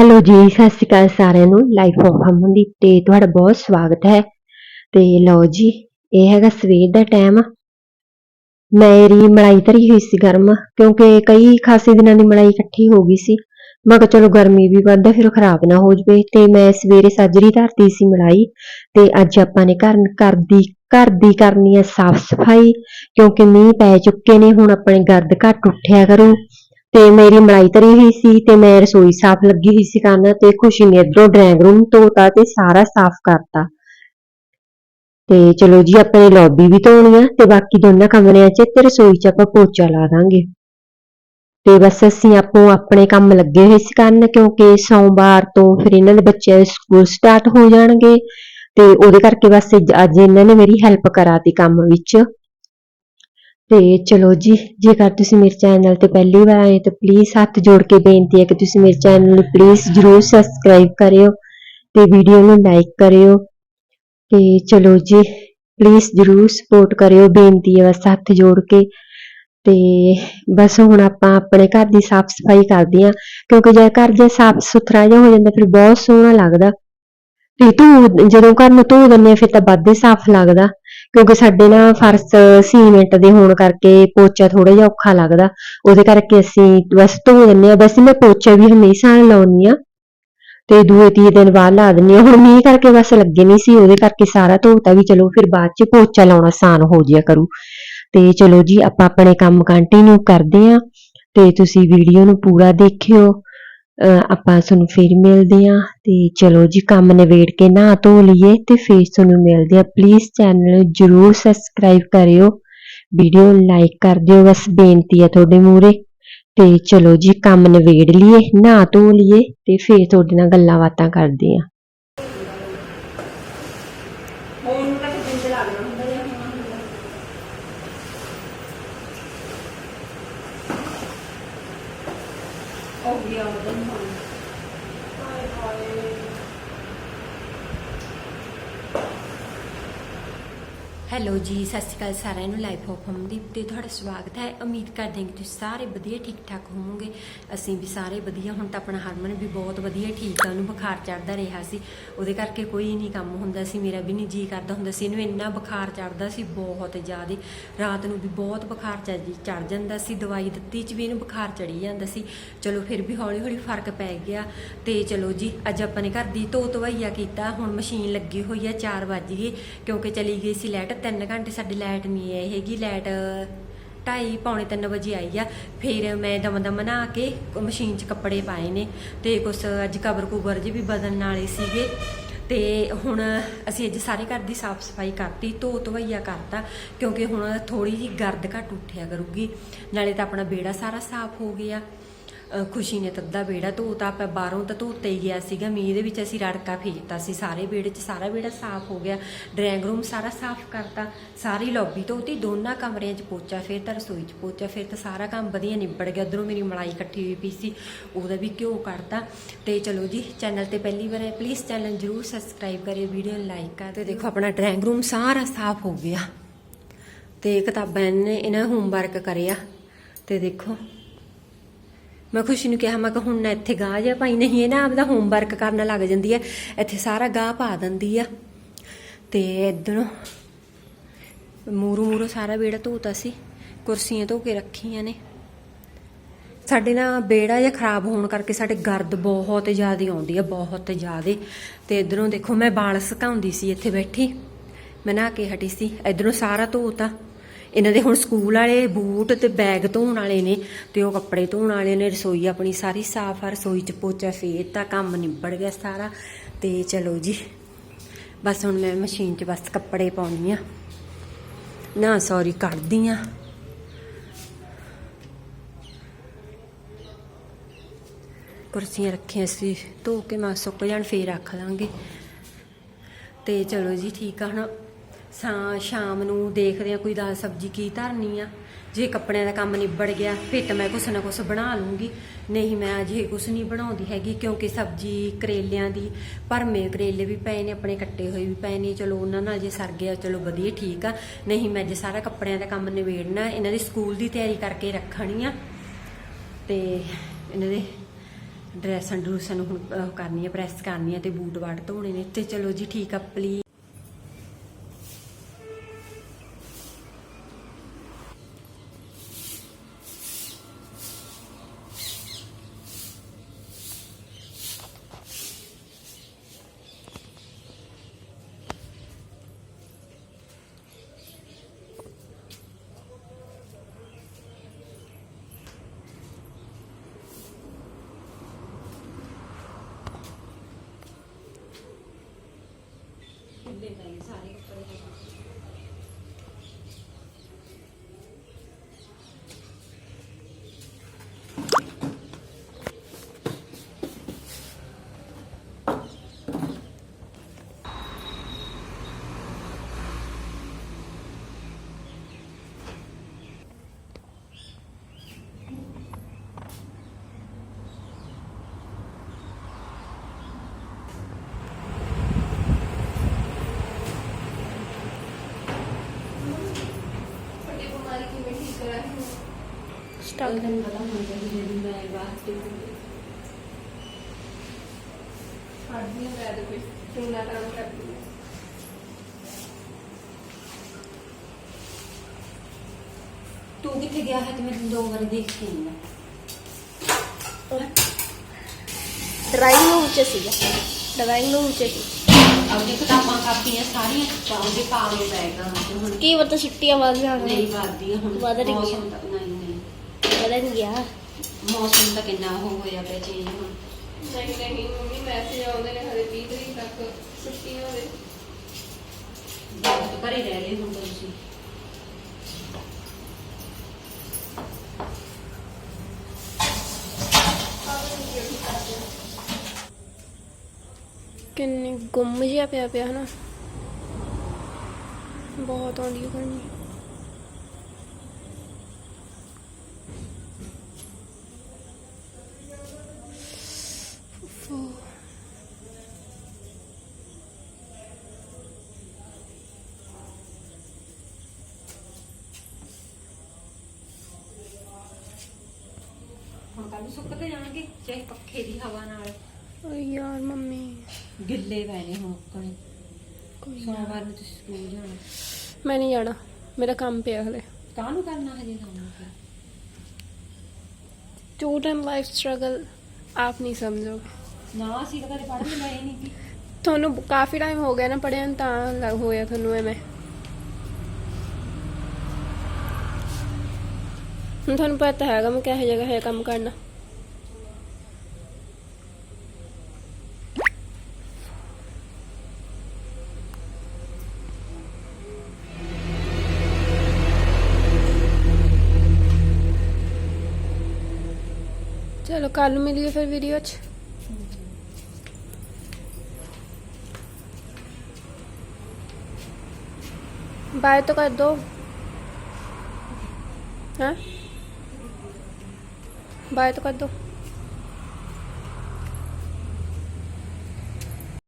Hello ਜੀ, ਸਤਿ ਸ਼੍ਰੀ ਅਕਾਲ ਸਾਰਿਆਂ ਨੂੰ। ਲਾਈਫ ਆਫ ਹਮਨ ਤੇ ਤੁਹਾਡਾ ਬਹੁਤ ਸਵਾਗਤ ਹੈ। ਤੇ ਲਓ ਜੀ, ਇਹ ਹੈਗਾ ਸਵੇਰ ਦਾ ਟਾਈਮ ਮੇਰੀ ਮਲਾਈ ਧਰੀ ਹੋਈ ਸੀ ਗਰਮ, ਕਿਉਂਕਿ ਕਈ ਖਾਸੇ ਦਿਨਾਂ ਦੀ ਮਲਾਈ ਇਕੱਠੀ ਹੋ ਗਈ ਸੀ। ਮੈਂ ਕਿਹਾ ਚਲੋ ਗਰਮੀ ਵੀ ਵੱਧ ਫਿਰ ਉਹ ਖਰਾਬ ਨਾ ਹੋ ਜਵੇ। ਤੇ ਮੈਂ ਸਵੇਰੇ ਸਾਜਰੀ ਧਰਤੀ ਸੀ ਮਲਾਈ, ਤੇ ਅੱਜ ਆਪਾਂ ਨੇ ਘਰ ਘਰ ਦੀ ਘਰ ਦੀ ਕਰਨੀ ਹੈ ਸਾਫ਼ ਸਫ਼ਾਈ, ਕਿਉਂਕਿ ਮੀਂਹ ਪੈ ਚੁੱਕੇ ਨੇ, ਹੁਣ ਆਪਣੇ ਗਰਦ ਘੱਟ ਉੱਠਿਆ ਕਰੂ। ਤੇ ਮੇਰੀ ਮਲਾਈ ਧਰੀ ਹੋਈ ਸੀ ਤੇ ਮੈਂ ਰਸੋਈ ਸਾਫ਼ ਲੱਗੀ ਹੋਈ ਸੀ ਕਰਨ ਤੇ ਖੁਸ਼ੀ ਨੇ ਇੱਧਰੋਂ ਡਰਾਇੰਗ ਰੂਮ ਧੋਤਾ ਤੇ ਸਾਰਾ ਸਾਫ਼ ਕਰਤਾ। ਤੇ ਚਲੋ ਜੀ, ਆਪਣੇ ਲੌਬੀ ਵੀ ਧੋਣੀ ਆ ਤੇ ਬਾਕੀ ਦੋਨਾਂ ਕਮਰਿਆਂ 'ਚ ਤੇ ਰਸੋਈ 'ਚ ਆਪਾਂ ਪੋਚਾ ਲਾ ਦਾਂਗੇ। ਤੇ ਬਸ ਅਸੀਂ ਆਪੋ ਆਪਣੇ ਕੰਮ ਲੱਗੇ ਹੋਏ ਸੀ ਕਰਨ ਕਿਉਂਕਿ ਸੋਮਵਾਰ ਤੋਂ ਫਿਰ ਇਹਨਾਂ ਦੇ ਬੱਚਿਆਂ ਦੇ ਸਕੂਲ ਸਟਾਰਟ ਹੋ ਜਾਣਗੇ ਤੇ ਉਹਦੇ ਕਰਕੇ ਬਸ ਅੱਜ ਅੱਜ ਇਹਨਾਂ ਨੇ ਮੇਰੀ ਹੈਲਪ ਕਰਾਤੀ ਕੰਮ ਵਿੱਚ। ਤੇ ਚਲੋ ਜੀ, ਜੇਕਰ ਤੁਸੀਂ ਮੇਰੇ ਚੈਨਲ ਤੇ ਪਹਿਲੀ ਵਾਰ ਆਏ ਤਾਂ ਪਲੀਜ਼ ਹੱਥ ਜੋੜ ਕੇ ਬੇਨਤੀ ਹੈ ਕਿ ਤੁਸੀਂ ਮੇਰੇ ਚੈਨਲ ਨੂੰ ਪਲੀਜ਼ ਜਰੂਰ ਸਬਸਕ੍ਰਾਈਬ ਕਰਿਓ ਤੇ ਵੀਡੀਓ ਨੂੰ ਲਾਈਕ ਕਰਿਓ। ਤੇ ਚਲੋ ਜੀ ਪਲੀਜ਼ ਜਰੂਰ ਸਪੋਰਟ ਕਰਿਓ, ਬੇਨਤੀ ਹੈ ਬਸ ਹੱਥ ਜੋੜ ਕੇ। ਤੇ ਬਸ ਹੁਣ ਆਪਾਂ ਆਪਣੇ ਘਰ ਦੀ ਸਾਫ਼ ਸਫ਼ਾਈ ਕਰਦੇ ਹਾਂ, ਕਿਉਂਕਿ ਜੇ ਘਰ ਜੇ ਸਾਫ਼ ਸੁਥਰਾ ਜਿਹਾ ਹੋ ਜਾਂਦਾ, ਫਿਰ ਬਹੁਤ ਸੋਹਣਾ ਲੱਗਦਾ। ਤੇ ਧੂ ਜਦੋਂ ਘਰ ਨੂੰ ਧੋ ਦਿੰਦੇ ਆ, ਫਿਰ ਤਾਂ ਵੱਧ ਸਾਫ਼ ਲੱਗਦਾ। ਕਿਉਂਕਿ ਸਾਡੇ ਨਾ ਫਰਸ਼ ਸੀਮੈਂਟ ਦੇ ਹੋਣ ਕਰਕੇ ਪੋਚਾ ਥੋੜਾ ਜਿਹਾ ਔਖਾ ਲੱਗਦਾ। ਉਹਦੇ ਕਰਕੇ ਅਸੀਂ ਬਸ ਧੋ ਦਿੰਦੇ ਆ। ਵੈਸੇ ਮੈਂ ਪੋਚਾ ਵੀ ਹਮੇਸ਼ਾ ਲਾਉਣੀ ਆ। ਤੇ ਦੂਏ ਤੀਏ ਦਿਨ ਬਾਅਦ ਲਾ ਦਿੰਦੀ ਆ। ਹੁਣ ਮੀਂਹ ਕਰਕੇ ਬਸ ਲੱਗੇ ਨਹੀਂ ਸੀ। ਉਹਦੇ ਕਰਕੇ ਸਾਰਾ ਧੋਤਾ ਵੀ ਚਲੋ, ਫਿਰ ਬਾਅਦ ਚ ਪੋਚਾ ਲਾਉਣਾ ਆਸਾਨ ਹੋ ਜਿਆ ਕਰੂ। ਤੇ ਚਲੋ ਜੀ, ਆਪਾਂ ਆਪਣੇ ਕੰਮ ਕੰਟੀਨਿਊ ਕਰਦੇ ਆ। ਤੇ ਤੁਸੀਂ ਵੀਡੀਓ ਨੂੰ ਪੂਰਾ ਦੇਖਿਓ। ਆਪਾਂ ਤੁਹਾਨੂੰ ਫਿਰ ਮਿਲਦੇ ਆ ਤੇ ਚਲੋ ਜੀ, ਕੰਮ ਨਿਬੇੜ ਕੇ ਨਹਾ ਧੋ ਲਈਏ ਤੇ ਫਿਰ ਤੁਹਾਨੂੰ ਮਿਲਦੇ ਆ ਪਲੀਜ਼ ਚੈਨਲ ਜਰੂਰ ਸਬਸਕ੍ਰਾਈਬ ਕਰਿਓ। ਵੀਡੀਓ ਲਾਈਕ ਕਰ ਦਿਓ, ਬਸ ਬੇਨਤੀ ਆ ਤੁਹਾਡੇ ਮੂਹਰੇ। ਤੇ ਚਲੋ ਜੀ, ਕੰਮ ਨਿਬੇੜ ਲਈਏ, ਨਹਾ ਧੋ ਲਈਏ ਤੇ ਫਿਰ ਤੁਹਾਡੇ ਨਾਲ ਗੱਲਾਂ ਬਾਤਾਂ ਕਰਦੇ ਆ ਉਹਨੂੰ ਤਾਂ ਦਿਨ ਤੇ ਲੱਗਣਾ ਹੁੰਦਾ ਜਾਂ ਹੋਣਾ ਹੁੰਦਾ ਉਹ ਗਿਆ ਉਹਦਾ ਨਹੀਂ ਹੋਣਾ ਹਾਏ ਹੈਲੋ ਜੀ, ਸਤਿ ਸ਼੍ਰੀ ਅਕਾਲ ਸਾਰਿਆਂ ਨੂੰ ਲਾਈਫ ਆਫ ਹਮਦੀਪ ਤੇ ਤੁਹਾਡਾ ਸਵਾਗਤ ਹੈ। ਉਮੀਦ ਕਰਦੇ ਹਾਂ ਕਿ ਤੁਸੀਂ ਸਾਰੇ ਵਧੀਆ ਠੀਕ ਠਾਕ ਹੋਵੋਗੇ। ਅਸੀਂ ਵੀ ਸਾਰੇ ਵਧੀਆ, ਹੁਣ ਤਾਂ ਆਪਣਾ ਹਰਮਨ ਵੀ ਬਹੁਤ ਵਧੀਆ, ਠੀਕ ਆ, ਉਹਨੂੰ ਬੁਖਾਰ ਚੜਦਾ ਰਿਹਾ ਸੀ। ਉਹਦੇ ਕਰਕੇ ਕੋਈ ਨਹੀਂ ਕੰਮ ਹੁੰਦਾ ਸੀ, ਮੇਰਾ ਵੀ ਨਹੀਂ ਜੀ ਕਰਦਾ ਹੁੰਦਾ ਸੀ। ਇਹਨੂੰ ਇੰਨਾ ਬੁਖਾਰ ਚੜਦਾ ਸੀ, ਬਹੁਤ ਜ਼ਿਆਦਾ। ਰਾਤ ਨੂੰ ਵੀ ਬਹੁਤ ਬੁਖਾਰ ਚੜ ਜਾਂਦਾ ਸੀ, ਦਵਾਈ ਦਿੱਤੀ ਚ ਵੀ ਇਹਨੂੰ ਬੁਖਾਰ ਚੜੀ ਜਾਂਦਾ ਸੀ। ਚਲੋ ਫਿਰ ਵੀ ਹੌਲੀ ਹੌਲੀ ਫ਼ਰਕ ਪੈ ਗਿਆ ਤੇ ਚਲੋ ਜੀ, ਅੱਜ ਆਪਾਂ ਨੇ ਘਰ ਦੀ ਧੋ ਧਵਈਆ ਕੀਤਾ, ਹੁਣ ਮਸ਼ੀਨ ਲੱਗੀ ਹੋਈ ਆ 4 ਵਜ ਗਏ, ਕਿਉਂਕਿ ਚਲੀ ਗਈ ਸੀ ਲੈਟ 3 ਘੰਟੇ ਸਾਡੀ ਲਾਈਟ ਨਹੀਂ ਆਈ ਹੈਗੀ, ਲਾਈਟ ਢਾਈ ਪੌਣੇ 3 ਵਜੇ ਆਈ ਆ। ਫਿਰ ਮੈਂ ਦਮ ਦਮ ਨਹਾ ਕੇ ਮਸ਼ੀਨ 'ਚ ਕੱਪੜੇ ਪਾਏ ਨੇ ਤੇ ਕੁਛ ਅੱਜ ਕਬਰ ਕੁਬਰ ਜੇ ਵੀ ਬਦਲਣ ਵਾਲੇ ਸੀਗੇ। ਤੇ ਹੁਣ ਅਸੀਂ ਅੱਜ ਸਾਰੇ ਘਰ ਦੀ ਸਾਫ਼ ਸਫ਼ਾਈ ਕਰਤੀ, ਧੋ ਧਵਈਆ ਕਰਤਾ, ਕਿਉਂਕਿ ਹੁਣ ਥੋੜੀ ਜਿਹੀ ਗਰਦ ਘਟ ਉੱਠਿਆ ਕਰੂਗੀ। ਨਾਲੇ ਤਾਂ ਆਪਣਾ ਬੇੜਾ ਸਾਰਾ ਸਾਫ਼ ਹੋ ਗਿਆ। ਅਹ ਖੁਸ਼ੀ ਨੇ ਤੱਦਾ ਬੇੜਾ ਧੋਤਾ, ਆਪਾਂ ਬਾਹਰੋਂ ਤਾਂ ਧੋਤਾ ਹੀ ਗਿਆ ਸੀਗਾ। ਮੀਂਹ ਦੇ ਵਿੱਚ ਅਸੀਂ ਰੜਕਾ ਫੇਰਤਾ ਸੀ। ਸਾਰੇ ਵਿਹੜੇ 'ਚ ਸਾਰਾ ਵਿਹੜਾ ਸਾਫ਼ ਹੋ ਗਿਆ। ਡਰਾਇੰਗ ਰੂਮ ਸਾਰਾ ਸਾਫ਼ ਕਰਤਾ। ਸਾਰੀ ਲੌਬੀ ਧੋਤੀ, ਦੋਨਾਂ ਕਮਰਿਆਂ 'ਚ ਪੋਚਾ ਫੇਰਤਾ, ਰਸੋਈ 'ਚ ਪੋਚਾ ਫੇਰਤਾ। ਸਾਰਾ ਕੰਮ ਵਧੀਆ ਨਿਬੜ ਗਿਆ। ਉਧਰੋਂ ਮੇਰੀ ਮਲਾਈ ਇਕੱਠੀ ਹੋਈ ਪਈ ਸੀ। ਉਹਦਾ ਵੀ ਘਿਓ ਕਰਤਾ। ਤੇ ਚਲੋ ਜੀ, ਚੈਨਲ ਤੇ ਪਹਿਲੀ ਵਾਰ ਹੈ ਪਲੀਜ਼ ਚੈਨਲ ਜਰੂਰ ਸਬਸਕ੍ਰਾਈਬ ਕਰਿਓ ਵੀਡੀਓ ਨੂੰ ਲਾਈਕ ਕਰ ਤੇ ਦੇਖੋ, ਆਪਣਾ ਡਰਾਇੰਗ ਰੂਮ ਸਾਰਾ ਸਾਫ਼ ਹੋ ਗਿਆ। ਤੇ ਕਿਤਾਬਾਂ ਇਹਨੇ, ਇਹਨਾਂ ਹੋਮਵਰਕ ਕਰਿਆ। ਤੇ ਦੇਖੋ। ਮੈਂ ਖੁਸ਼ੀ ਨੂੰ ਕਿਹਾ, ਮੈਂ ਕਿ ਹੁਣ ਨਾ ਇੱਥੇ ਗਾਹ ਜਿਹਾ ਭਾਈ, ਨਹੀਂ, ਇਹ ਨਾ ਆਪਦਾ ਹੋਮਵਰਕ ਕਰਨ ਲੱਗ ਜਾਂਦੀ ਹੈ ਇੱਥੇ ਸਾਰਾ ਗਾਹ ਪਾ ਦਿੰਦੀ ਆ। ਤੇ ਇਧਰੋਂ ਮੂਰੂ ਮੂਰੂ ਸਾਰਾ ਬੇੜਾ ਧੋਤਾ ਸੀ, ਕੁਰਸੀਆਂ ਧੋ ਕੇ ਰੱਖੀਆਂ ਨੇ। ਸਾਡੇ ਨਾ ਬੇੜਾ ਜਿਹਾ ਖਰਾਬ ਹੋਣ ਕਰਕੇ ਸਾਡੇ ਗਰਦ ਬਹੁਤ ਜ਼ਿਆਦਾ ਆਉਂਦੀ ਆ, ਬਹੁਤ ਜ਼ਿਆਦਾ। ਤੇ ਇਧਰੋਂ ਦੇਖੋ, ਮੈਂ ਵਾਲ ਸੁਕਾਉਂਦੀ ਸੀ ਇੱਥੇ ਬੈਠੀ। ਮੈਂ ਨਹਾ ਕੇ ਹਟੀ ਸੀ, ਇਧਰੋਂ ਸਾਰਾ ਧੋਤਾ। ਇਹਨਾਂ ਦੇ ਹੁਣ ਸਕੂਲ ਵਾਲੇ ਬੂਟ ਤੇ ਬੈਗ ਧੋਣ ਵਾਲੇ ਨੇ ਤੇ ਉਹ ਕੱਪੜੇ ਧੋਣ ਵਾਲੇ ਨੇ, ਰਸੋਈ ਆਪਣੀ ਸਾਰੀ ਸਾਫ਼ ਆ, ਰਸੋਈ ਚ ਪੋਚਾ ਫੇਰ ਤਾਂ ਕੰਮ ਨਿਬੜ ਗਿਆ ਸਾਰਾ। ਤੇ ਚਲੋ ਜੀ, ਬਸ ਹੁਣ ਮੈਂ ਮਸ਼ੀਨ 'ਚ ਬਸ ਕੱਪੜੇ ਪਾਉਣੀ ਆ। ਨਾ ਸੌਰੀ ਕੱਢਦੀ ਆ। ਕੁਰਸੀਆਂ ਰੱਖੀਆਂ ਸੀ, ਧੋ ਕੇ ਮੈਂ ਸੁੱਕ ਜਾਣ ਫੇਰ ਰੱਖ ਲਾਂਗੇ। ਤੇ ਚਲੋ ਜੀ ਠੀਕ ਆ, ਹੁਣ ਸਾਂ ਸ਼ਾਮ ਨੂੰ ਦੇਖਦੇ ਆ ਕੋਈ ਦਾਲ ਸਬਜ਼ੀ ਕੀ ਧਰਨੀ ਆ। ਜੇ ਕੱਪੜਿਆਂ ਦਾ ਕੰਮ ਨਿਬੜ ਗਿਆ, ਫਿਰ ਤਾਂ ਮੈਂ ਕੁਛ ਨਾ ਕੁਛ ਬਣਾ ਲੂੰਗੀ। ਨਹੀਂ, ਮੈਂ ਅਜੇ ਕੁਛ ਨਹੀਂ ਬਣਾਉਂਦੀ ਹੈਗੀ ਕਿਉਂਕਿ ਸਬਜ਼ੀ ਕਰੇਲਿਆਂ ਦੀ ਭਰਮੇ ਕਰੇਲੇ ਵੀ ਪਏ ਨੇ, ਆਪਣੇ ਕੱਟੇ ਹੋਏ ਵੀ ਪਏ ਨੇ। ਚਲੋ, ਉਹਨਾਂ ਨਾਲ ਜੇ ਸਰ ਗਿਆ, ਚਲੋ ਵਧੀਆ, ਠੀਕ ਆ। ਨਹੀਂ, ਮੈਂ ਜੇ ਸਾਰਾ ਕੱਪੜਿਆਂ ਦਾ ਕੰਮ ਨਿਬੇੜਨਾ, ਇਹਨਾਂ ਦੀ ਸਕੂਲ ਦੀ ਤਿਆਰੀ ਕਰਕੇ ਰੱਖਣੀ ਆ। ਤੇ ਇਹਨਾਂ ਦੇ ਡਰੈਸਾਂ ਡਰੂਸਾਂ ਨੂੰ ਹੁਣ ਕਰਨੀ ਆ ਪ੍ਰੈਸ ਕਰਨੀ ਆ ਤੇ ਬੂਟ ਵਾਟ ਧੋਣੇ ਨੇ। ਤੇ ਚਲੋ ਜੀ, ਠੀਕ ਆ ਪਲੀਜ਼ ਸਟਾਕ ਨੂੰ ਪਤਾ ਹੋਣਾ ਚਾਹੀਦਾ ਕਿ ਮੈਂ ਬਾਹਰ ਤੇ ਪੜ੍ਹਦੀ ਹਾਂ ਮੈਂ ਤਾਂ ਕੋਈ ਚੰਗਾ ਕੰਮ ਕਰਦੀ ਹਾਂ ਤੂੰ ਕਿੱਥੇ ਗਿਆ ਹੈ ਤੇ ਮੈਂ ਤੈਨੂੰ ਦੋ ਵਾਰ ਦੇਖ ਕੇ ਆਈ ਹਾਂ ਡਰਾਇੰਗ ਰੂਮ ਚ ਸੀਗਾ ਡਰਾਇੰਗ ਵਧਣ ਗਿਆ। ਮੌਸਮ ਤਾਂ ਕਿੰਨਾ ਉਹ ਹੋਇਆ ਪਿਆ ਚੇਂਜ ਹੁਣ। ਨਹੀਂ ਨਹੀਂ ਮੰਮੀ ਮੈਸੇਜ ਆਉਂਦੇ ਨੇ ਹਲੇ 20 ਤਰੀਕ ਤੱਕ ਛੁੱਟੀਆਂ ਦੇ ਬਹੁਤ ਘਰੇ ਰਹਿ ਲਏ ਹੁਣ ਤਾਂ ਤੁਸੀਂ। ਕਿੰਨੀ ਗੁੰਮ ਜਿਹਾ ਪਿਆ ਪਿਆ ਹਨਾ। ਬਹੁਤ ਆਉਂਦੀ ਹੈ ਗਰਮੀ ਸੁੱਕ ਜਾਣਗੇ ਚਾਹੇ ਪੱਖੇ ਦੀ ਹਵਾ ਨਾਲ। ਓਏ ਯਾਰ ਮੰਮੀ। ਗਿੱਲੇ ਪੈ ਨੇ ਹੁਣ ਕੋਈ ਸੋਮਵਾਰ ਨੂੰ ਤੁਸੀਂ ਸਕੂਲ ਜਾਣਾ। ਮੈਂ ਨਹੀਂ ਜਾਣਾ ਮੇਰਾ ਕੰਮ ਪਿਆ ਹਲੇ। ਕਾਹਨੂੰ ਕਰਨਾ ਹਜੇ ਕੰਮ ਟੂਟ ਐਂਡ ਲਾਈਫ ਸਟਰਗਲ ਆਪ ਨਹੀਂ ਸਮਝੋਗੇ। ਨਾ ਅਸੀਂ ਕਦੇ ਪੜ੍ਹ ਵੀ ਲਏ ਨਹੀਂ ਸੀ ਤੁਹਾਨੂੰ ਕਾਫੀ ਟਾਈਮ ਹੋ ਗਿਆ ਨਾ ਪੜਿਆ ਤਾਂ ਲ- ਹੋਇਆ ਤੁਹਾਨੂੰ ਐਵੇਂ। ਹੁਣ ਤੁਹਾਨੂੰ ਪਤਾ ਹੈਗਾ ਮੈਂ ਕਿਹੋ ਜਿਹਾ ਕੰਮ ਕਰਨਾ। ਚਲੋ ਕੱਲ ਨੂੰ ਮਿਲੀਏ ਫਿਰ ਵੀਡੀਓ 'ਚ। ਬਾਏ ਤਾਂ ਕਰ ਦੋ। ਹਾਂ? ਬਾਏ ਤੋਂ ਕਰ ਦੋ।